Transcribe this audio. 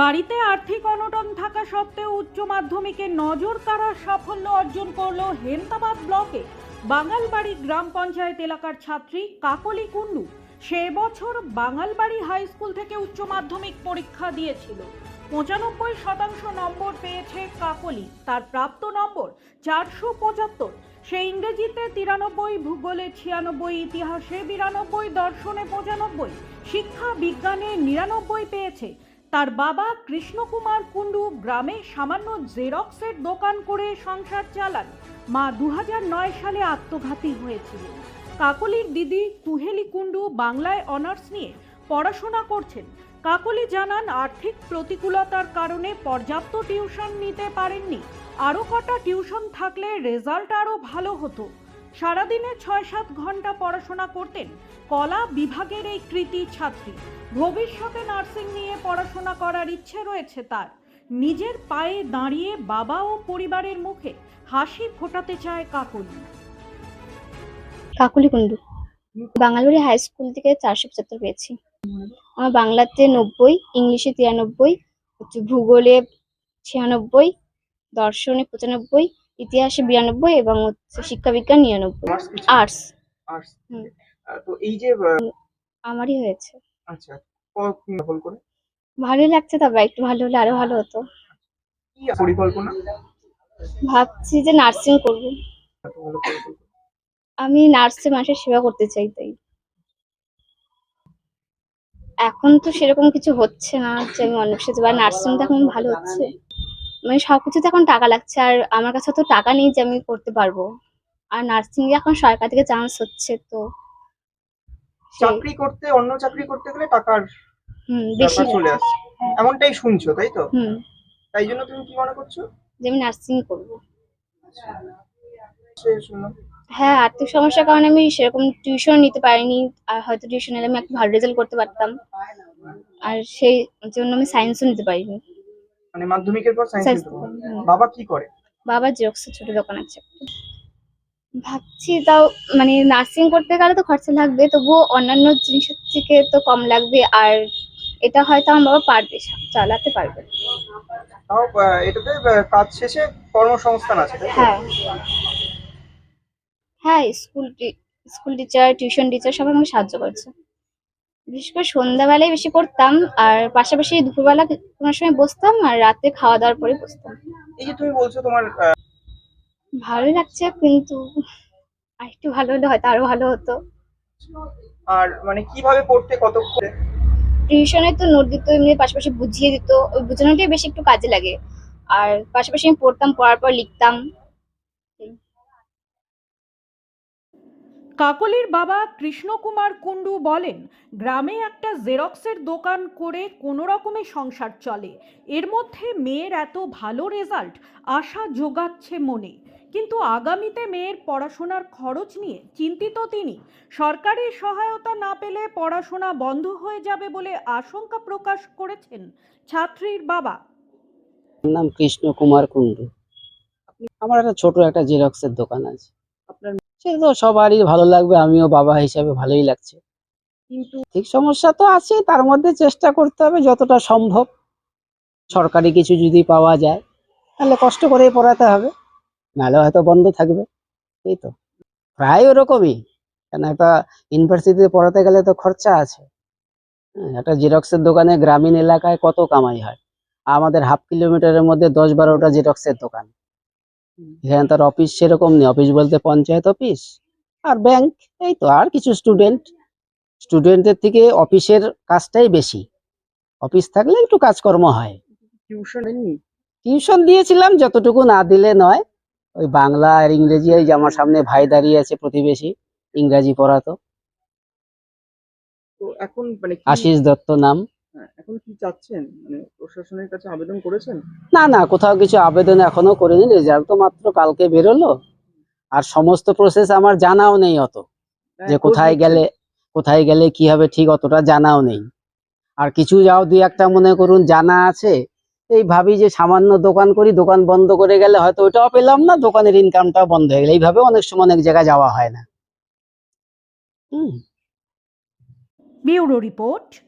বাড়িতে আর্থিক অনটন থাকা সত্ত্বেও উচ্চ মাধ্যমিকে নজর কাড়ার সাফল্য অর্জন করল হেমতাবাদ ব্লকে। বাঙালবাড়ি গ্রাম পঞ্চায়েত এলাকার ছাত্রী কাকলি কুন্ডু সে বছর বাঙালবাড়ি হাই স্কুল থেকে উচ্চ মাধ্যমিক পরীক্ষা দিয়েছিল। পঁচানব্বই শতাংশ নম্বর পেয়েছে কাকলি। তার প্রাপ্ত নম্বর চারশো পঁচাত্তর। সে ইংরেজিতে তিরানব্বই, ভূগোলে ছিয়ানব্বই, ইতিহাসে বিরানব্বই, দর্শনে পঁচানব্বই, শিক্ষা বিজ্ঞানে নিরানব্বই পেয়েছে। তার বাবা কৃষ্ণকুমার কুণ্ডু গ্রামে সামান্য জেরক্সের দোকান করে সংসার চালান। মা দু সালে আত্মঘাতী হয়েছিলেন। কাকলির দিদি কুহেলি কুণ্ডু বাংলায় অনার্স নিয়ে পড়াশোনা করছেন। কাকলি জানান, আর্থিক প্রতিকূলতার কারণে পর্যাপ্ত টিউশন নিতে পারেননি। আরও কটা টিউশন থাকলে রেজাল্ট আরও ভালো হতো। সারাদিনে ছয় সাত ঘণ্টা পড়াশোনা করতেন কলা বিভাগের এই কৃতি ছাত্রী। ভবিষ্যতে নার্সিং নিয়ে পড়াশোনা করার ইচ্ছে রয়েছে তার। নিজের পায়ে দাঁড়িয়ে বাবা ও পরিবারের মুখে হাসি ফোটাতে চায় কাকলি। কাকুলি কুণ্ডু বাঙালুড়ি হাই স্কুল থেকে চারশো পঁচাত্তর পেয়েছি। আমার বাংলাতে নব্বই, ইংলিশে তিরানব্বই, ভূগোলে ছিয়ানব্বই, দর্শনে পঁচানব্বই ইতিহাসে বিরানব্বই এবং হচ্ছে শিক্ষাবিজ্ঞান নিরানব্বই। আর্টস। তো এই যে আমারই হয়েছে। আচ্ছা ক- করে? ভালোই লাগছে তবে একটু ভালো হলে আরও ভালো হতো। কি পরিকল্পনা? ভাবছি যে নার্সিং করব। ভালো আমি নার্সে মানুষের সেবা করতে চাই তাই। এখন তো সেরকম কিছু হচ্ছে না যে আমি অনেক সাথে বা নার্সিংটা এখন ভালো হচ্ছে। মানে সবকিছুতে এখন টাকা লাগছে আর আমার কাছে তো টাকা নেই যে আমি করতে পারব। আর নার্সিং এ এখন সরকার থেকে চান্স হচ্ছে তো। চাকরি করতে অন্য চাকরি করতে গেলে টাকার হুম বেশি চলে আসছে। এমনটাই শুনছো তাই তো? হুম। তাই জন্য তুমি কি মনে করছ? যে আমি নার্সিং করব। হ্যাঁ আর্থিক সমস্যার কারণে আমি সেরকম টিউশন নিতে পারিনি। আর হয়তো টিউশন নিলে আমি একটু ভালো রেজাল্ট করতে পারতাম। আর সেই জন্য আমি সায়েন্সও নিতে পারিনি। মানে মাধ্যমিকের পর সায়েন্স বাবা কি করে? বাবার জেরক্সের ছোট দোকান আছে। ভাবছি তাও মানে নার্সিং করতে গেলে তো খরচা লাগবে তবুও অন্যান্য জিনিসের থেকে তো কম লাগবে আর এটা হয়তো আমার বাবা পারবে চালাতে পারবে তাও এটাতে কাজ শেষে কর্মসংস্থান আছে হ্যাঁ। হ্যাঁ school school teacher tuition teacher সবাই আমাকে সাহায্য করছে। বিশেষ করে সন্ধ্যাবেলায় বেশি করতাম আর পাশাপাশি দুপুরবেলা কোনো সময় বসতাম আর রাতে খাওয়া দাওয়ার পরে বসতাম। এই যে তুমি বলছো তোমার ভালোই লাগছে কিন্তু আর একটু ভালো হলে হয়তো আরও ভালো হতো। আর মানে কীভাবে পড়তে কতক্ষণ টিউশনে তো নোট দিত এমনি পাশাপাশি বুঝিয়ে দিত ওই বোঝানোটাই বেশি একটু কাজে লাগে। আর পাশাপাশি আমি পড়তাম পড়ার পর লিখতাম। কাকলির বাবা কৃষ্ণকুমার কুণ্ডু বলেন, গ্রামে একটা জেরক্সের দোকান করে কোনো রকমে সংসার চলে। এর মধ্যে মেয়ের এত ভালো রেজাল্ট, আশা যোগাচ্ছে মনে। কিন্তু আগামীতে মেয়ের পড়াশোনার খরচ নিয়ে চিন্তিত তিনি। সরকারি সহায়তা না পেলে পড়াশোনা বন্ধ হয়ে যাবে বলে আশঙ্কা প্রকাশ করেছেন ছাত্রীর বাবা। নাম কৃষ্ণ কুমার কুণ্ডু। আমার একটা ছোট একটা জেরক্সের দোকান আছে। সে তো সবারই ভালো লাগবে আমিও বাবা হিসাবে ভালোই লাগছে। কিন্তু ঠিক সমস্যা তো আছে তার মধ্যে চেষ্টা করতে হবে যতটা সম্ভব। সরকারি কিছু যদি পাওয়া যায় তাহলে কষ্ট করেই পড়াতে হবে নাহলে হয়তো বন্ধ থাকবে এই তো। প্রায় ওরকমই কেন একটা ইউনিভার্সিটিতে পড়াতে গেলে তো খরচা আছে। হ্যাঁ, একটা জেরক্সের দোকানে গ্রামীণ এলাকায় কত কামাই হয়? আমাদের হাফ কিলোমিটারের মধ্যে দশ বারোটা জেরক্সের দোকান। এখানে তার অফিস সেরকম নেই। অফিস বলতে পঞ্চায়েত অফিস আর ব্যাংক এই তো আর কিছু স্টুডেন্ট স্টুডেন্টের থেকে অফিসের কাজটাই বেশি। অফিস থাকলে একটু কাজকর্ম হয়। টিউশন দিয়েছিলাম যতটুকু না দিলে নয়। ওই বাংলা আর ইংরেজি এই যে আমার সামনে ভাই দাঁড়িয়ে আছে প্রতিবেশী ইংরাজি পড়াতো। এখন মানে আশিস দত্ত নাম। হ্যাঁ, এখন কি চাচ্ছেন? মানে প্রশাসনের কাছে আবেদন করেছেন? না না কোথাও কিছু আবেদন এখনও করিনি। রেজাল্ট তো মাত্র কালকে বেরোলো। আর সমস্ত প্রসেস আমার জানাও নেই অত। যে হ্যাঁ, কোথায় গেলে কোথায় গেলে কি হবে ঠিক অতটা জানাও নেই। আর কিছু যাও দুই একটা মনে করুন জানা আছে। এই ভাবি যে সামান্য দোকান করি দোকান বন্ধ করে গেলে হয়তো ওইটাও পেলাম না দোকানের ইনকামটাও বন্ধ হয়ে গেলে। এইভাবে অনেক সময় অনেক জায়গায় যাওয়া হয় না। হুম। রিপোর্ট।